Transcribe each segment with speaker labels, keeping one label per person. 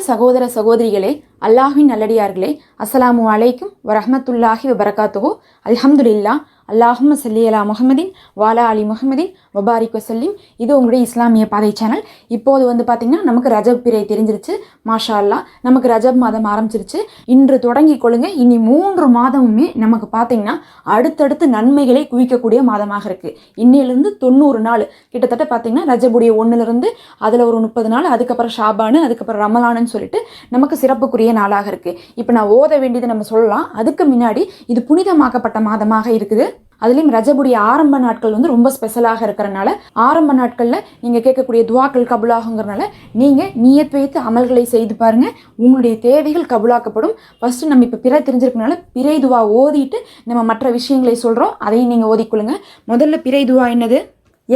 Speaker 1: சகோதர சகோதரிகளே அல்லாஹின் நல்லடியார்களே அஸ்ஸலாமு அலைக்கும் வரஹமத்துல்லாஹி வபரகாத்துஹு. அல்ஹம்துலில்லா அல்லாஹும் சல்லியலா முகமதின் வாலா அலி முகமதின் வபாரிக் வசல்லிம் இது உங்களுடைய இஸ்லாமிய பாதை சேனல் இப்போது வந்து பார்த்திங்கன்னா நமக்கு ரஜப் பிறை தெரிஞ்சிருச்சு. மாஷா அல்லா நமக்கு ரஜப் மாதம் ஆரம்பிச்சிருச்சு. இன்று தொடங்கி கொள்ளுங்க. இனி மூன்று மாதமுமே நமக்கு பார்த்திங்கன்னா அடுத்தடுத்து நன்மைகளை குவிக்கக்கூடிய மாதமாக இருக்குது இன்னிலிருந்து தொண்ணூறு நாள். கிட்டத்தட்ட பார்த்தீங்கன்னா ரஜபுடைய ஒன்றுலேருந்து அதில் ஒரு முப்பது நாள் அதுக்கப்புறம் ஷாபானு அதுக்கப்புறம் ரமலானுன்னு சொல்லிட்டு நமக்கு சிறப்புக்குரிய நாளாக இருக்குது இப்போ நான் ஓத வேண்டியது நம்ம சொல்லலாம். அதுக்கு முன்னாடி இது புனிதமாக்கப்பட்ட மாதமாக இருக்குது. அதுலேயும் ரஜபுடைய ஆரம்ப நாட்கள் வந்து ரொம்ப ஸ்பெஷலாக இருக்கிறனால ஆரம்ப நாட்களில் நீங்கள் கேட்கக்கூடிய துவாக்கள் கபுலாகுங்கிறனால நீங்கள் நீயத் வைத்து அமல்களை செய்து பாருங்கள் உங்களுடைய தேவைகள் கபுலாக்கப்படும். ஃபஸ்ட்டு நம்ம இப்போ பிறை தெரிஞ்சிருக்கனால பிறை துவா ஓதிட்டு நம்ம மற்ற விஷயங்களை சொல்கிறோம் அதையும் நீங்கள் ஓதிக்கொள்ளுங்க. முதல்ல பிறை துவா என்னது?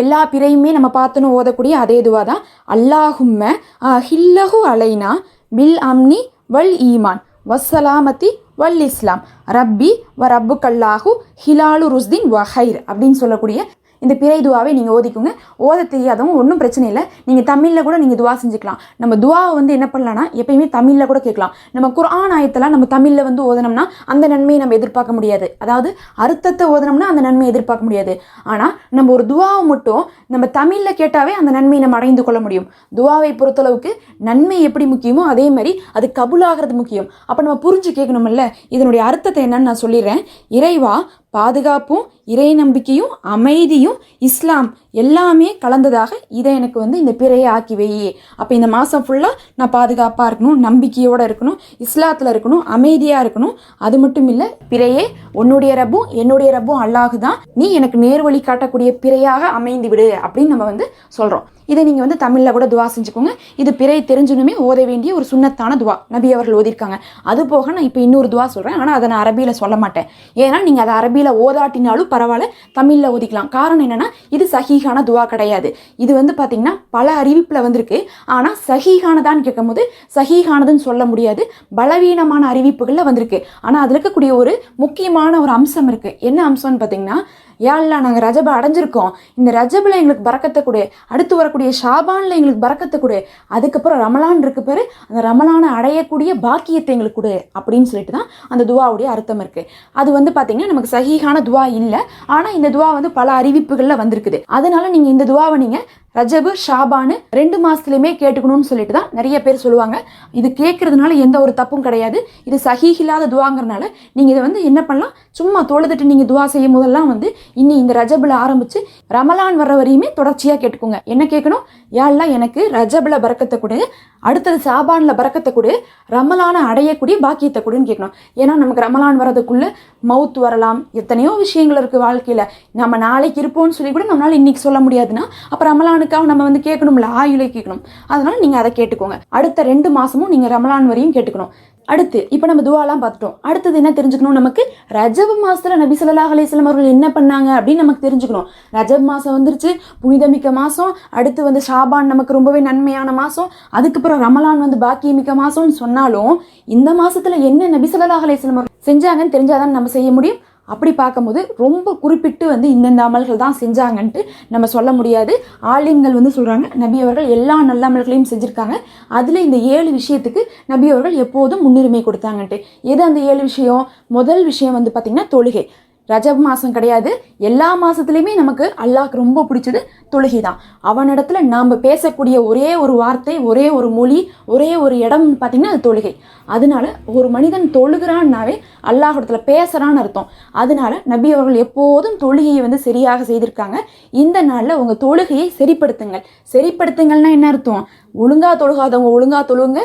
Speaker 1: எல்லா பிறையுமே நம்ம பார்த்துன்னு ஓதக்கூடிய அதே துவா தான். அல்லாஹும்ம ஹில்லஹு அலைனா பில் அம்னி வல் ஈமான் வஸ்ஸலாமத்தி வல் இஸ்லாம். ரப்பி வ ரப்பு கல்லாஹு ஹிலாலு ருஸ்தீன் வஹைர் அப்படின்னு சொல்லக்கூடிய இந்த பிறை துவாவை நீங்கள் ஓதிக்குங்க. ஓத தெரியாதவங்க ஒன்றும் பிரச்சனை இல்லை. நீங்கள் தமிழில் கூட நீங்கள் துவா செஞ்சுக்கலாம். நம்ம துவாவை வந்து என்ன பண்ணலாம்னா எப்பயுமே தமிழில் கூட கேட்கலாம். நம்ம குர்ஆன் ஆயத்தெல்லாம் நம்ம தமிழில் வந்து ஓதனோம்னா அந்த நன்மையை நம்ம எதிர்பார்க்க முடியாது. அதாவது அர்த்தத்தை ஓதனோம்னா அந்த நன்மையை எதிர்பார்க்க முடியாது. ஆனால் நம்ம ஒரு துவாவை மட்டும் நம்ம தமிழில் கேட்டாவே அந்த நன்மையை நம்ம அடைந்து கொள்ள முடியும். துவாவை பொறுத்தளவுக்கு நன்மை எப்படி முக்கியமோ அதே மாதிரி அது கபுலாகிறது முக்கியம். அப்போ நம்ம புரிஞ்சு கேட்கணுமில்ல. இதனுடைய அர்த்தத்தை என்னன்னு நான் சொல்லிடுறேன். இறைவா பாதுகாப்பும் இறை நம்பிக்கையும் அமைதியும் இஸ்லாம் எல்லாமே கலந்ததாக இதை எனக்கு வந்து இந்த பிறையை ஆக்கி வையே. அப்போ இந்த மாதம் ஃபுல்லாக நான் பாதுகாப்பாக இருக்கணும் நம்பிக்கையோடு இருக்கணும் இஸ்லாத்தில் இருக்கணும் அமைதியாக இருக்கணும். அது மட்டும் இல்லை பிறையே உன்னுடைய ரப்பும் என்னுடைய ரப்பும் அல்லாஹு தான். நீ எனக்கு நேர்வழி காட்டக்கூடிய பிறையாக அமைந்து விடு அப்படின்னு நம்ம வந்து சொல்கிறோம் இதை நீங்கள் வந்து தமிழில் கூட துவா செஞ்சுக்கோங்க. இது பிறை தெரிஞ்சணுமே ஓத வேண்டிய ஒரு சுண்ணத்தான துவா நபி அவர்கள் ஓதிருக்காங்க. அது போக நான் இப்போ இன்னொரு துவா சொல்கிறேன் ஆனால் அதை நான் அரபியில் சொல்ல மாட்டேன். ஏன்னா நீங்கள் அதை அரபி அரபியில் ஓதாட்டினாலும் பரவாயில்ல தமிழில் ஓதிக்கலாம் காரணம் என்னென்னா இது சஹீஹான துவா கிடையாது. இது வந்து பார்த்திங்கன்னா பல அறிவிப்பில் வந்திருக்கு. ஆனால் சஹீஹானதான்னு கேட்கும்போது சஹீஹானதுன்னு சொல்ல முடியாது. பலவீனமான அறிவிப்புகளில் வந்திருக்கு. ஆனால் அதில் இருக்கக்கூடிய ஒரு முக்கியமான ஒரு அம்சம் இருக்குது என்ன அம்சம்னு பார்த்தீங்கன்னா யாழ்லா நாங்கள் ரஜபை அடைஞ்சிருக்கோம். இந்த ரஜபில் எங்களுக்கு பறக்கத்தை கொடு. அடுத்து வரக்கூடிய ஷாபானில் எங்களுக்கு பறக்கத்தை கொடு. அதுக்கப்புறம் ரமலான் இருக்கு பேர் அந்த ரமலானை அடையக்கூடிய பாக்கியத்தை எங்களுக்கு கொடு அப்படின்னு சொல்லிட்டு தான் அந்த துவாவுடைய அர்த்தம் இருக்குது அது வந்து பார்த்தீங்கன்னா நமக்கு சகிகான துவா இல்லை. ஆனால் இந்த துவா வந்து பல அறிவிப்புகளில் வந்திருக்குது. அதனால நீங்கள் இந்த துவாவை நீங்கள் ரஜபு ஷாபானு ரெண்டு மாதத்துலையுமே கேட்டுக்கணும்னு சொல்லிட்டு தான் நிறைய பேர் சொல்லுவாங்க. இது கேட்கறதுனால எந்த ஒரு தப்பும் கிடையாது. இது சஹீஹில்லாத துவாங்கிறனால நீங்கள் இதை வந்து என்ன பண்ணலாம்? சும்மா தொழுதுட்டு நீங்கள் துவா செய்யும் போதெல்லாம் வந்து இன்னி இந்த ரஜபில் ஆரம்பித்து ரமலான் வர்ற வரையுமே தொடர்ச்சியாக கேட்டுக்கோங்க. என்ன கேட்கணும்? யாரெல்லாம் எனக்கு ரஜபில் பறக்கத்தை கொடு அடுத்தது சாபானில் பறக்கத்தை கொடு ரமலானை அடையக்கூடிய பாக்கியத்தை கொடுன்னு கேட்கணும். ஏன்னா நமக்கு ரமலான் வர்றதுக்குள்ளே மவுத் வரலாம். எத்தனையோ விஷயங்கள் இருக்குது வாழ்க்கையில். நம்ம நாளைக்கு இருப்போம்னு சொல்லி கூட நம்மளால் இன்னைக்கு சொல்ல முடியாதுன்னா அப்போ ரமலானுக்காக நம்ம வந்து கேட்கணும்ல ஆயுளை கேட்கணும். அதனால நீங்கள் அதை கேட்டுக்கோங்க. அடுத்த ரெண்டு மாதமும் நீங்கள் ரமலான் வரையும் கேட்டுக்கணும். அடுத்து இப்போ நம்ம துவாலாம் பார்த்துட்டோம். அடுத்தது என்ன தெரிஞ்சுக்கணும் நமக்கு? ரஜப மாசத்துல நபி ஸல்லல்லாஹு அலைஹி அவர்கள் என்ன பண்ணாங்க அப்படின்னு நமக்கு தெரிஞ்சுக்கணும். ரஜப் மாதம் வந்துருச்சு புனிதமிக்க மாதம் அடுத்து வந்து ஷாபான் நமக்கு ரொம்பவே நன்மையான மாதம் அதுக்கப்புறம் ரமலான் வந்து பாக்கியமிக்க மாதம்னு சொன்னாலும் இந்த மாசத்துல என்ன நபி ஸல்லல்லாஹு அலைஹி அவர்கள் செஞ்சாங்கன்னு தெரிஞ்சாதான் நம்ம செய்ய முடியும். அப்படி பார்க்கும்போது ரொம்ப குறிப்பிட்டு வந்து இந்தந்த அமல்கள் தான் செஞ்சாங்கன்ட்டு நம்ம சொல்ல முடியாது. ஆலிம்கள் வந்து சொல்கிறாங்க நபி அவர்கள் எல்லா நல்ல அமல்களையும் செஞ்சுருக்காங்க. அதில் இந்த ஏழு விஷயத்துக்கு நபி அவர்கள் எப்போதும் முன்னுரிமை கொடுத்தாங்கன்ட்டு. எது அந்த ஏழு விஷயம்? முதல் விஷயம் வந்து பார்த்திங்கன்னா தொழுகை. ரஜப் மாதம் கிடையாது. எல்லா மாதத்துலேயுமே நமக்கு அல்லாஹ்க்கு ரொம்ப பிடிச்சது தொழுகை தான் அவனிடத்துல நாம் பேசக்கூடிய ஒரே ஒரு வார்த்தை ஒரே ஒரு மொழி ஒரே ஒரு இடம் பார்த்திங்கன்னா அது தொழுகை. அதனால ஒரு மனிதன் தொழுகிறான்னாவே அல்லாஹிடத்தில் பேசுகிறான்னு அர்த்தம். அதனால நபி அவர்கள் எப்போதும் தொழுகையை வந்து சரியாக செய்திருக்காங்க. இந்த நாளில் உங்கள் தொழுகையை சரிப்படுத்துங்கள். சரிப்படுத்துங்கள்னா என்ன அர்த்தம்? ஒழுங்கா தொழுகாதவங்க ஒழுங்கா தொழுங்க.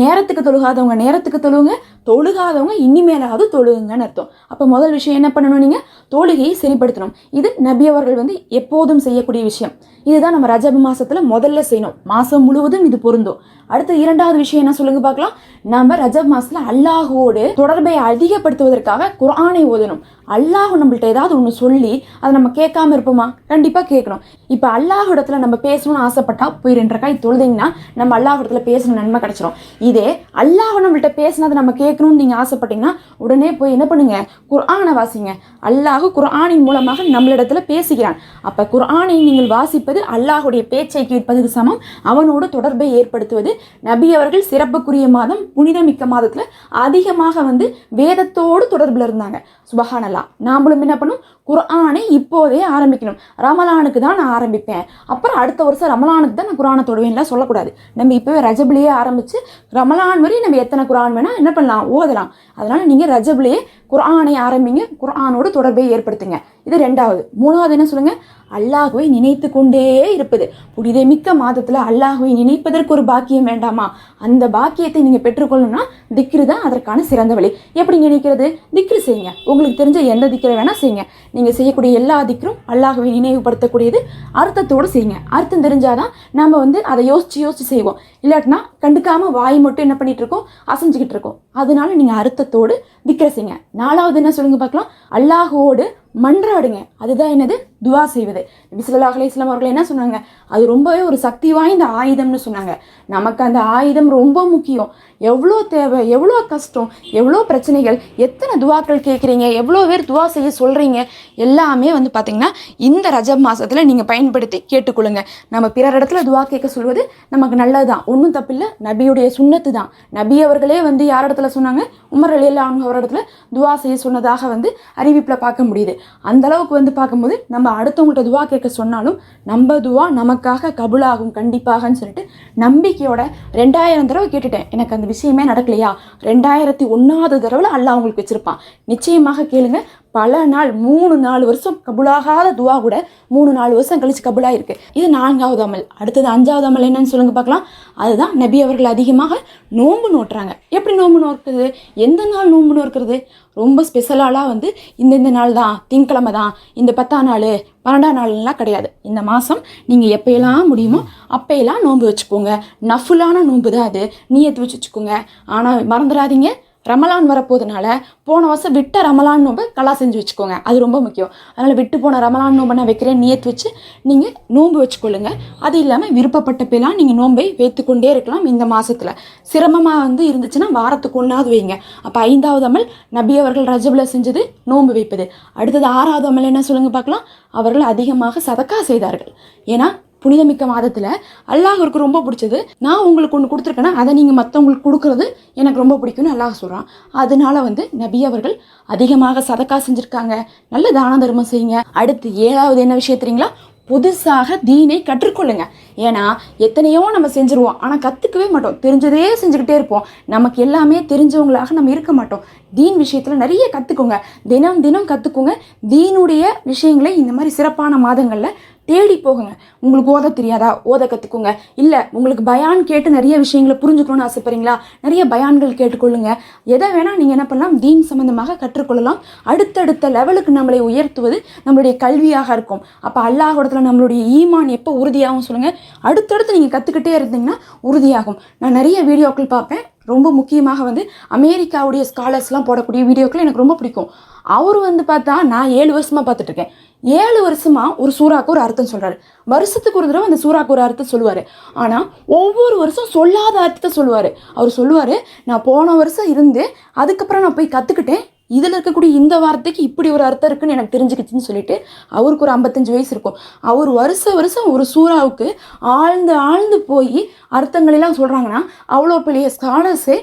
Speaker 1: நேரத்துக்கு தொழுகாதவங்க நேரத்துக்கு தொழுவுங்க தொழுகாதவங்க இனிமேலாவது தொழுகுங்கன்னு அர்த்தம். அப்போ முதல் விஷயம் என்ன பண்ணணும் நீங்கள் தொழுகையை சரிப்படுத்தணும். இது நபி அவர்கள் வந்து எப்போதும் செய்யக்கூடிய விஷயம். இதுதான் நம்ம ரஜப மாசத்துல முதல்ல செய்யணும். மாதம் முழுவதும் இது பொருந்தும். அடுத்த இரண்டாவது விஷயம் என்ன சொல்லுங்க பார்க்கலாம். நம்ம ரஜப் மாசத்துல அல்லாஹோடு தொடர்பை அதிகப்படுத்துவதற்காக குர்ஆனை ஓதணும். அல்லாஹ் நம்மள்ட்ட ஏதாவது ஒன்று சொல்லி அதை நம்ம கேட்காம இருப்போமா? கண்டிப்பாக கேட்கணும். இப்போ அல்லாஹ் இடத்துல நம்ம பேசணும்னு ஆசைப்பட்டா போய் ரெண்டு காய் தொழுதிங்கன்னா நம்ம அல்லாஹ் இடத்துல பேசணும் நன்மை கிடச்சிரும். இதே அல்லாஹ் நம்மள்ட்ட பேசினதை நம்ம கேட்கணும்னு நீங்கள் ஆசைப்பட்டீங்கன்னா உடனே போய் என்ன பண்ணுங்க? குர்ஆனை வாசிங்க. அல்லாஹ் குர்ஆனின் மூலமாக நம்மளிடத்துல பேசுகிறான். அப்போ குர்ஆனை நீங்கள் வாசிப்பது கேட்பது அல்லாஹுடைய பேச்சை கேட்பதுக்கு சமம். அவனோடு தொடர்பை ஏற்படுத்துவது. நபி அவர்கள் சிறப்புக்குரிய மாதம் புனிதமிக்க மாதத்தில் அதிகமாக வந்து வேதத்தோடு தொடர்பில் இருந்தாங்க. சுபஹானல்லா. நாமளும் என்ன பண்ணும் குர்ஆனை இப்போதே ஆரம்பிக்கணும். ரமலானுக்கு தான் நான் ஆரம்பிப்பேன். அப்புறம் அடுத்த வருஷம் ரமலானுக்கு தான் நான் குரானை தொடுவேன்லாம் சொல்லக்கூடாது. நம்ம இப்போவே ரஜபிலேயே ஆரம்பித்து ரமலான் வரையும் நம்ம எத்தனை குரான் வேணால் என்ன பண்ணலாம்? ஓதலாம். அதனால் நீங்கள் ரஜபிலேயே குர்ஆனை ஆரம்பிங்க. குரானோட தொடர்பை ஏற்படுத்துங்க. இது ரெண்டாவது. மூணாவது என்ன சொல்லுங்கள் அல்லாஹுவை நினைத்து கொண்டே இருப்பது. புனிதமிக்க மாதத்தில் அல்லாஹுவை நினைப்பதற்கு ஒரு பாக்கியம் வேண்டாமா? அந்த பாக்கியத்தை நீங்கள் பெற்றுக்கொள்ளணும்னா திக்ரு தான் அதற்கான சிறந்த வழி. எப்படி நினைக்கிறது? திக்ரு செய்யுங்க. உங்களுக்கு தெரிஞ்ச எந்த திக்ரை வேணால் செய்யுங்க. நீங்கள் செய்யக்கூடிய எல்லா திக்கரும் அல்லாஹுவை நினைவுபடுத்தக்கூடியது அர்த்தத்தோடு செய்யுங்க. அர்த்தம் தெரிஞ்சாதான் நம்ம வந்து அதை யோசிச்சு யோசிச்சு செய்வோம். இல்லாட்டினா கண்டுக்காம வாய் மட்டும் என்ன பண்ணிட்டு இருக்கோம் அசைஞ்சுக்கிட்டு இருக்கோம் அதனால நீங்கள் அர்த்தத்தோடு திக்ரை செய்யுங்க. நாலாவது என்ன சொல்லுங்க பார்க்கலாம்? அல்லாஹுவோடு மன்றாடுங்க. அதுதான் என்னது? துவா செய்வது. நபி அலிஸ்லாம் அவர்கள் என்ன சொன்னாங்க? அது ரொம்பவே ஒரு சக்தி வாய்ந்த ஆயுதம்னு சொன்னாங்க. நமக்கு அந்த ஆயுதம் ரொம்ப முக்கியம். எவ்வளோ தேவை எவ்வளோ கஷ்டம் எவ்வளோ பிரச்சனைகள் எத்தனை துவாக்கள் கேட்குறீங்க எவ்வளோ பேர் துவா செய்ய சொல்கிறீங்க எல்லாமே வந்து பார்த்திங்கன்னா இந்த ரஜப் மாதத்தில் நீங்கள் பயன்படுத்தி கேட்டுக்கொள்ளுங்க. நம்ம பிறர் இடத்துல துவா கேட்க சொல்வது நமக்கு நல்லது தான் ஒன்றும் தப்பில்லை. நபியுடைய சுண்ணத்து தான் நபி அவர்களே வந்து யார் இடத்துல சொன்னாங்க? உமர் அலி அல்லா அவர் இடத்துல துவா செய்ய சொன்னதாக வந்து அறிவிப்பில் பார்க்க முடியுது. அந்த அளவுக்கு வந்து பார்க்கும்போது நம்ம அடுத்தவங்கள்ட்ட துவா கேட்க சொன்னாலும் நம்ம துவா நமக்காக கபுலாகும் கண்டிப்பாகன்னு சொல்லிட்டு நம்பிக்கையோட ரெண்டாயிரம் தடவை கேட்டுட்டேன். எனக்கு அந்த விஷயமே நடக்கலையா? ரெண்டாயிரத்தி ஒன்றாவது தடவை அல்ல அவங்களுக்கு வச்சிருப்பான். நிச்சயமாக கேளுங்க. பல நாள் மூணு நாலு வருஷம் கபுலாகாத துவா கூட மூணு நாலு வருஷம் கழிச்சு கபுலாக இது நான்காவது அமல். அடுத்தது அஞ்சாவது அமல் என்னன்னு சொல்லுங்க பார்க்கலாம். அதுதான் நபி அவர்கள் அதிகமாக நோன்பு நோட்டுறாங்க எப்படி நோன்பு நோக்கிறது எந்த நாள் நோன்பு நோக்கிறது ரொம்ப ஸ்பெஷலாலாம் வந்து இந்த இந்த நாள் தான் திங்கக்கிழமை தான் இந்த பத்தாம் நாள் பன்னெண்டாம் நாள்லாம் கிடையாது. இந்த மாதம் நீங்கள் எப்போயெல்லாம் முடியுமோ அப்போயெல்லாம் நோன்பு வச்சுக்கோங்க. நஃபுலான நோன்பு தான் அது. நீயத்து வச்சு வச்சுக்கோங்க. ஆனால் மறந்துடாதீங்க. ரமலான் வரப்போதுனால போன வருஷம் விட்ட ரமலான் நோம்பை கலா செஞ்சு வச்சுக்கோங்க. அது ரொம்ப முக்கியம். அதனால் விட்டு போன ரமலான் நோம்பை நான் வைக்கிறேன். நியத்து வச்சு நீங்கள் நோன்பு வச்சுக்கொள்ளுங்க. அது இல்லாமல் விருப்பப்பட்ட பேலாம் நீங்கள் நோன்பை வைத்துக்கொண்டே இருக்கலாம் இந்த மாதத்தில் சிரமமாக வந்து இருந்துச்சுன்னா வாரத்துக்கு ஒன்றாவது வைங்க. அப்போ ஐந்தாவது அமல் நபி அவர்கள் ரஜபில் செஞ்சது நோன்பு வைப்பது. அடுத்தது ஆறாவது அமல் என்ன சொல்லுங்கள் பார்க்கலாம்? அவர்கள் அதிகமாக சதக்கா செய்தார்கள். ஏன்னா புனிதமிக்க மாதத்தில் அல்லாஹருக்கு ரொம்ப பிடிச்சது. நான் உங்களுக்கு ஒன்று கொடுத்துருக்கேன்னா அதை நீங்கள் மற்றவங்களுக்கு கொடுக்குறது எனக்கு ரொம்ப பிடிக்கும்னு அல்லாஹ் சொல்கிறான் அதனால வந்து நபி அவர்கள் அதிகமாக சதக்கா செஞ்சுருக்காங்க. நல்ல தான தர்மம் செய்யுங்க. அடுத்து ஏழாவது என்ன விஷயம் தெரியுங்களா? புதுசாக தீனை கற்றுக்கொள்ளுங்க. ஏன்னா எத்தனையோ நம்ம செஞ்சுருவோம். ஆனால் கற்றுக்கவே மாட்டோம். தெரிஞ்சதே செஞ்சுக்கிட்டே இருப்போம். நமக்கு எல்லாமே தெரிஞ்சவங்களாக நம்ம இருக்க மாட்டோம். தீன் விஷயத்தில் நிறைய கற்றுக்கோங்க தினம் தினம் கற்றுக்கோங்க தீனுடைய விஷயங்களை இந்த மாதிரி சிறப்பான மாதங்களில் தேடி போகுங்க. உங்களுக்கு ஓத தெரியாதா? ஓத கற்றுக்கோங்க இல்லை உங்களுக்கு பயான் கேட்டு நிறைய விஷயங்களை புரிஞ்சுக்கணும்னு ஆசைப்படுறீங்களா? நிறைய பயான்கள் கேட்டுக்கொள்ளுங்க. எதை வேணால் நீங்கள் என்ன பண்ணலாம்? தீன் சம்மந்தமாக கற்றுக்கொள்ளலாம். அடுத்தடுத்த லெவலுக்கு நம்மளை உயர்த்துவது நம்மளுடைய கல்வியாக இருக்கும். அப்போ அல்லாஹிடத்தில் நம்மளுடைய ஈமான் எப்போ உறுதியாகும் சொல்லுங்கள் அடுத்தடுத்து நீங்கள் கற்றுக்கிட்டே இருந்தீங்கன்னா உறுதியாகும். நான் நிறைய வீடியோக்கள் பார்ப்பேன். ரொம்ப முக்கியமாக வந்து அமெரிக்காவுடைய ஸ்காலர்ஸ்லாம் போடக்கூடிய வீடியோக்கள் எனக்கு ரொம்ப பிடிக்கும். அவர் வந்து பார்த்தா நான் ஏழு வருஷமாக பார்த்துட்ருக்கேன். ஏழு வருஷமாக ஒரு சூறாக்கு ஒரு அர்த்தம் சொல்கிறாரு வருஷத்துக்கு ஒரு தடவை அந்த சூறாக்கு ஒரு அர்த்தம் சொல்லுவார். ஆனால் ஒவ்வொரு வருஷம் சொல்லாத அர்த்தத்தை சொல்லுவார். அவர் சொல்லுவார் நான் போன வருஷம் இருந்து அதுக்கப்புறம் நான் போய் கற்றுக்கிட்டேன் இதில் இருக்கக்கூடிய இந்த வார்த்தைக்கு இப்படி ஒரு அர்த்தம் இருக்குன்னு எனக்கு தெரிஞ்சுக்கிச்சுன்னு சொல்லிட்டு அவருக்கு ஒரு ஐம்பத்தஞ்சு வயசு இருக்கும். அவர் வருஷ வருஷம் ஒரு சூறாவுக்கு ஆழ்ந்து ஆழ்ந்து போய் அர்த்தங்களெல்லாம் சொல்கிறாங்கன்னா அவ்வளோ பெரிய ஸ்காலர்ஸே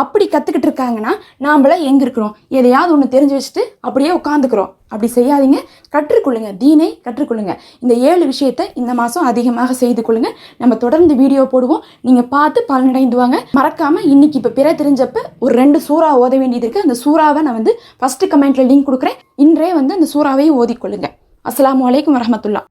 Speaker 1: அப்படி கற்றுக்கிட்டு இருக்காங்கன்னா நாம்பள எங்கே இருக்கிறோம். எதையாவது ஒன்று தெரிஞ்சு வச்சுட்டு அப்படியே உட்காந்துக்கிறோம் அப்படி செய்யாதீங்க. கற்றுக்கொள்ளுங்க. தீனை கற்றுக்கொள்ளுங்க. இந்த ஏழு விஷயத்தை இந்த மாதம் அதிகமாக செய்து கொள்ளுங்க. நம்ம தொடர்ந்து வீடியோ போடுவோம். நீங்கள் பார்த்து பலனடைந்து வாங்க. மறக்காமல் இன்னைக்கு இப்போ பிற தெரிஞ்சப்ப ஒரு ரெண்டு சூறா ஓத வேண்டியது இருக்குது அந்த சூறாவை நான் வந்து ஃபஸ்ட்டு கமெண்ட்டில் லிங்க் கொடுக்குறேன். இன்றே வந்து அந்த சூறாவையும் ஓதிக்கொள்ளுங்க. அஸ்லாம் அலைக்கும் வரமத்துல்லா